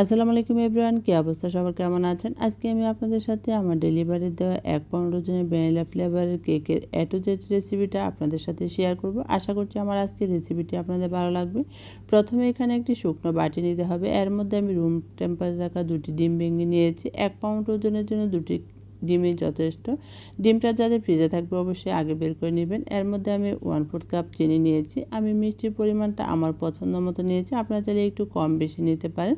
আসসালামু আলাইকুম এভরিওয়ান, কী অবস্থা? সবার কেমন আছেন? আজকে আমি আপনাদের সাথে আমার ডেলিভারি দেওয়া এক পনেরো জনের ভ্যানিলা ফ্লেভারের কেকের এ টু রেসিপিটা আপনাদের সাথে শেয়ার করব। আশা করছি আমার আজকের রেসিপিটি আপনাদের ভালো লাগবে। প্রথমে এখানে একটি শুকনো বাটি নিতে হবে। এর মধ্যে আমি রুম টেম্পারেচার থাকা দুটি ডিম ভেঙে নিয়েছি। এক পাউন্ড ওজনের জন্য দুটি ডিমই যথেষ্ট। ডিমটা যাদের ফ্রিজে থাকবে অবশ্যই আগে বের করে নেবেন। এর মধ্যে আমি ওয়ান ফোর্থ কাপ চিনি নিয়েছি। আমি মিষ্টির পরিমাণটা আমার পছন্দ মতো নিয়েছি। আপনারা চাইলে একটু কম বেশি নিতে পারেন।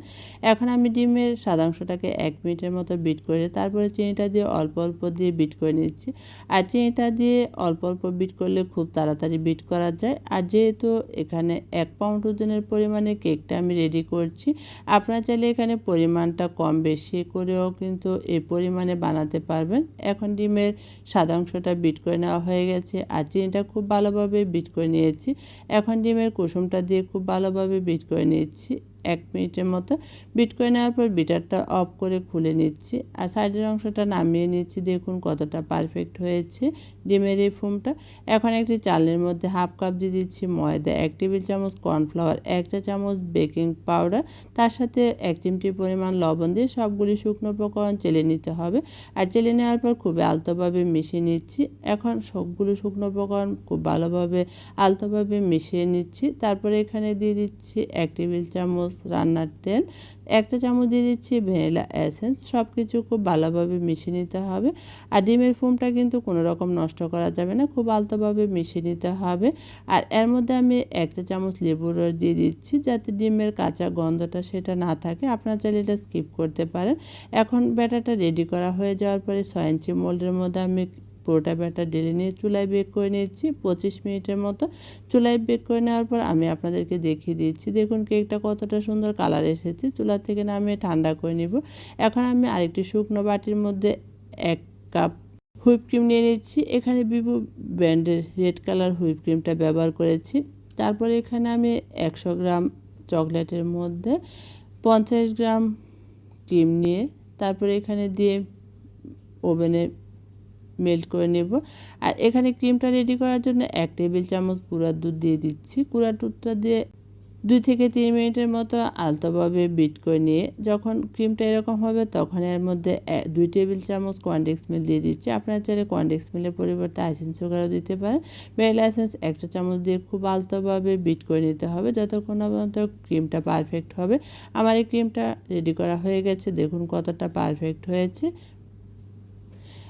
এখন আমি ডিমের সাদাংশটাকে এক মিনিটের মতো বিট করে, তারপরে চিনিটা দিয়ে অল্প অল্প দিয়ে বিট করে নিচ্ছি। আর চিনিটা দিয়ে অল্প অল্প বিট করলে খুব তাড়াতাড়ি বিট করা যায়। আর যেহেতু এখানে এক পাউন্ড ওজনের পরিমাণে কেকটা আমি রেডি করছি, আপনারা চাইলে এখানে পরিমাণটা কম বেশি করেও কিন্তু এই পরিমাণে বানাতে পারবেন। এখন ডিমের সাদা অংশটা বিট করে নেওয়া হয়ে গেছে। আর চিনিটা খুব ভালোভাবে বিট করে নিয়েছি। এখন ডিমের কুসুমটা দিয়ে খুব ভালোভাবে বিট করে নিয়েছি এক মিনিটের মতো। বিট করে নেওয়ার পর বিটারটা অফ করে খুলে নিচ্ছি। আর সাইডের অংশটা নামিয়ে নিচ্ছি। দেখুন কতটা পারফেক্ট হয়েছে ডিমের এই ফোমটা। এখন একটি চালের মধ্যে হাফ কাপ দিয়ে দিচ্ছি ময়দা, এক টেবিল চামচ কর্নফ্লাওয়ার এক চা চামচ বেকিং পাউডার, তার সাথে এক চিমটি পরিমাণ লবণ দিয়ে সবগুলি শুকনো উপকরণ চেলে নিতে হবে। আর চেলে নেওয়ার পর খুবই আলতোভাবে মিশিয়ে নিচ্ছি। এখন সবগুলো শুকনো উপকরণ খুব ভালোভাবে আলতোভাবে মিশিয়ে নিচ্ছি। তারপরে এখানে দিয়ে দিচ্ছি এক টেবিল চামচ রান্নার তেল, একটা চামচ দিয়ে দিচ্ছি ভ্যানিলা এসেন্স সব কিছু খুব ভালোভাবে মিশিয়ে নিতে হবে। আর ডিমের ফোমটা কিন্তু কোনো রকম নষ্ট করা যাবে না, খুব আলতোভাবে মিশিয়ে নিতে হবে। আর এর মধ্যে আমি একটা চামচ লেবুর রস দিয়ে দিচ্ছি, যাতে ডিমের কাঁচা গন্ধটা সেটা না থাকে। আপনার চাইলে এটা স্কিপ করতে পারেন। এখন ব্যাটারটা রেডি করা হয়ে যাওয়ার পরে ছয় ইঞ্চি মোল্ডের মধ্যে আমি পুরোটা ব্যাটার ডেলে নিয়ে চুলায় বেক করে নিয়েছি, পঁচিশ মিনিটের মতো চুলায় বেক করে নেওয়ার পর আমি আপনাদেরকে দেখিয়ে দিচ্ছি। দেখুন কেকটা কতটা সুন্দর কালার এসেছে, চুলা থেকে নামিয়ে ঠান্ডা করে নিব। এখন আমি আরেকটি শুকনো বাটির মধ্যে এক কাপ হুইপ ক্রিম নিয়ে নিচ্ছি। এখানে বিভু ব্র্যান্ডের রেড কালার হুইপ ক্রিমটা ব্যবহার করেছি। তারপরে এখানে আমি একশো গ্রাম চকলেটের মধ্যে পঞ্চাশ গ্রাম ক্রিম নিয়ে, তারপরে এখানে দিয়ে ওভেনে মেল্ট করে নেব। আর এখানে ক্রিমটা রেডি করার জন্য এক টেবিল চামচ গুঁড়ার দুধ দিয়ে দিচ্ছি। গুঁড়ার দুধটা দিয়ে দুই থেকে তিন মিনিটের মতো আলতোভাবে বিট করে নিয়ে যখন ক্রিমটা এরকম হবে তখন এর মধ্যে দুই টেবিল চামচ কোয়ান্ডেক্স মিল দিয়ে দিচ্ছি। আপনারা চাইলে কোয়ান্ডেক্স মিলের পরিবর্তে আইসেন্স সুগারও দিতে পারেন। ভ্যানিলা এসেন্স একটা চামচ দিয়ে খুব আলতোভাবে বিট করে নিতে হবে। যতক্ষণ পর্যন্ত ক্রিমটা পারফেক্ট হবে। আমার এই ক্রিমটা রেডি করা হয়ে গেছে। দেখুন কতটা পারফেক্ট হয়েছে।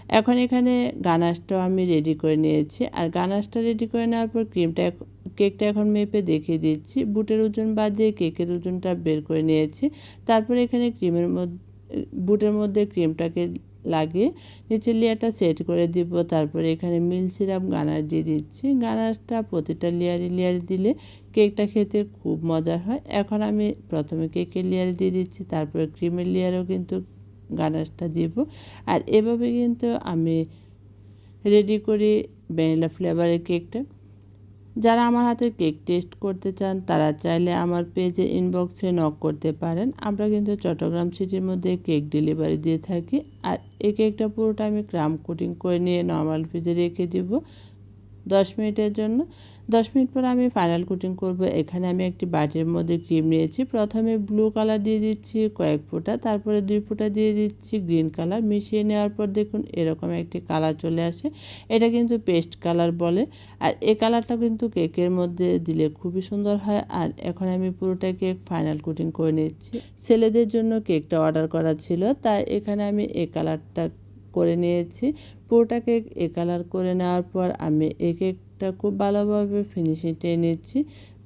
এখন এখানে গানাশটাও আমি রেডি করে নিয়েছি। আর গানাশটা রেডি করে নেওয়ার পর ক্রিমটা কেকটা এখন মেপে দেখিয়ে দিচ্ছি। বুটের ওজন বাদ দিয়ে কেকের ওজনটা বের করে নিয়েছি। তারপরে এখানে ক্রিমের মধ্যে বুটের মধ্যে ক্রিমটাকে লাগিয়ে নিচের লেয়ারটা সেট করে দিব। তারপরে এখানে মিল সিরাপ গানার দিয়ে দিচ্ছি। গানারটা প্রতিটা লেয়ারে লেয়ারে দিলে কেকটা খেতে খুব মজার হয়। এখন আমি প্রথমে কেকের লেয়ারে দিয়ে দিচ্ছি। তারপরে ক্রিমের লেয়ারেও কিন্তু গানাশটা দিব। আর এভাবে কিন্তু আমি রেডি করি ভ্যানিলা ফ্লেভারের কেকটা যারা আমার হাতের কেক টেস্ট করতে চান, তারা চাইলে আমার পেজে ইনবক্সে নক করতে পারেন। আমরা কিন্তু চট্টগ্রাম সিটির মধ্যে কেক ডেলিভারি দিয়ে থাকি। আর এই কেকটা পুরোটা আমি ক্রাম কোটিং করে নিয়ে নর্মাল ফ্রিজে রেখে দিব। দশ মিনিটের জন্য। দশ মিনিট পর আমি ফাইনাল কুটিং করব। এখানে আমি একটি বাটির মধ্যে ক্রিম নিয়েছি। প্রথমে ব্লু কালার দিয়ে দিচ্ছি কয়েক ফোঁটা, তারপরে দুই ফোঁটা দিয়ে দিচ্ছি গ্রিন কালার মিশিয়ে নেওয়ার পর দেখুন এরকম একটি কালার চলে আসে। এটা কিন্তু পেস্ট কালার বলে। আর এই কালারটা কিন্তু কেকের মধ্যে দিলে খুবই সুন্দর হয়। আর এখন আমি পুরোটা কেক ফাইনাল কুটিং করে নিচ্ছি। ছেলেদের জন্য কেকটা অর্ডার করা ছিল, তাই এখানে আমি এই কালারটা করে নিয়েছি। পুরোটাকে এ কালার করে নেওয়ার পর আমি এই কেকটা খুব ভালোভাবে ফিনিশিং টেনে নিচ্ছি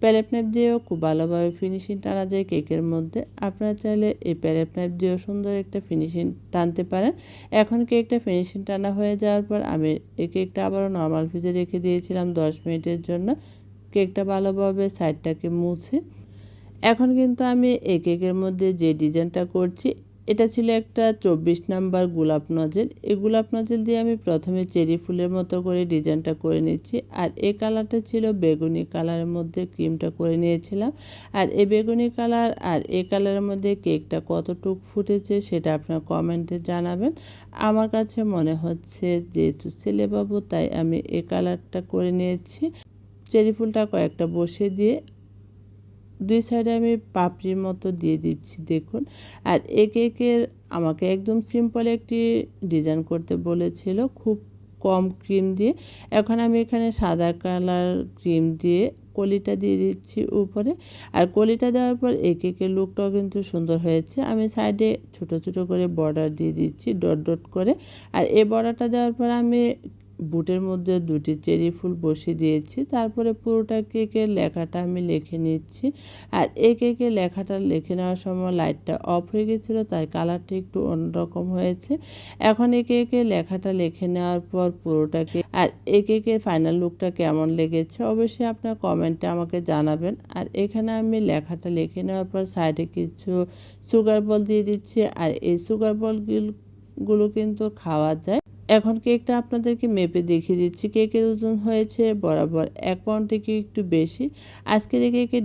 প্যালেপ নাইফ দিয়েও খুব ভালোভাবে ফিনিশিং টানা যায় কেকের মধ্যে। আপনারা চাইলে এই প্যালেপ নাইফ দিয়েও সুন্দর একটা ফিনিশিং টানতে পারেন। এখন কেকটা ফিনিশিং টানা হয়ে যাওয়ার পর আমি এই কেকটা আবারও নর্মাল ফ্রিজে রেখে দিয়েছিলাম দশ মিনিটের জন্য। কেকটা ভালোভাবে সাইডটাকে মুছে। এখন কিন্তু আমি এই কেকের মধ্যে যে ডিজাইনটা করছি এটা ছিল একটা চব্বিশ নাম্বার গোলাপ নজেল। এই গোলাপ নজেল দিয়ে আমি প্রথমে চেরি ফুলের মতো করে ডিজাইনটা করে নিচ্ছি আর এই কালারটা ছিল বেগুনি কালারের মধ্যে ক্রিমটা করে নিয়েছিলাম। আর এই বেগুনি কালার আর এই কালারের মধ্যে কেকটা কতটুক ফুটেছে সেটা আপনার কমেন্টে জানাবেন। আমার কাছে মনে হচ্ছে যেহেতু ছেলেবাবু, তাই আমি এই কালারটা করে নিয়েছি। চেরি ফুলটা কয়েকটা বসে দিয়ে দুই সাইডে আমি পাপড়ির মতো দিয়ে দিচ্ছি, দেখুন। আর এক একের আমাকে একদম সিম্পল একটি ডিজাইন করতে বলেছিল, খুব কম ক্রিম দিয়ে। এখন আমি এখানে সাদা কালার ক্রিম দিয়ে কলিটা দিয়ে দিচ্ছি উপরে। আর কলিটা দেওয়ার পর এই কেকের লুকটাও কিন্তু সুন্দর হয়েছে। আমি সাইডে ছোট ছোট করে বর্ডার দিয়ে দিচ্ছি ডট ডট করে। আর এই বর্ডারটা দেওয়ার পর আমি বুটের মধ্যে দুটি চেরি ফুল বসিয়ে দিয়েছি। তারপরে পুরোটা কেকের লেখাটা আমি লিখে নিচ্ছি। আর এই কেকের লেখাটা লিখে নেওয়ার সময় লাইটটা অফ হয়ে গেছিল, তাই কালারটা একটু অন্যরকম হয়েছে। এখন এই কেকের লেখাটা লিখে নেওয়ার পর পুরোটা পুরোটাকে, আর এই কেকের ফাইনাল লুকটা কেমন লেগেছে অবশ্যই আপনার কমেন্টে আমাকে জানাবেন। আর এখানে আমি লেখাটা লিখে নেওয়ার পর সাইডে কিছু সুগার বল দিয়ে দিচ্ছি। আর এই সুগার বলগুলো কিন্তু খাওয়া যায়। এখন কেকটা আপনাদেরকে মেপে দেখিয়ে দিচ্ছি। কেকের ওজন হয়েছে বরাবর এক পাউন্ড থেকে একটু বেশি। আজকের এই কেকে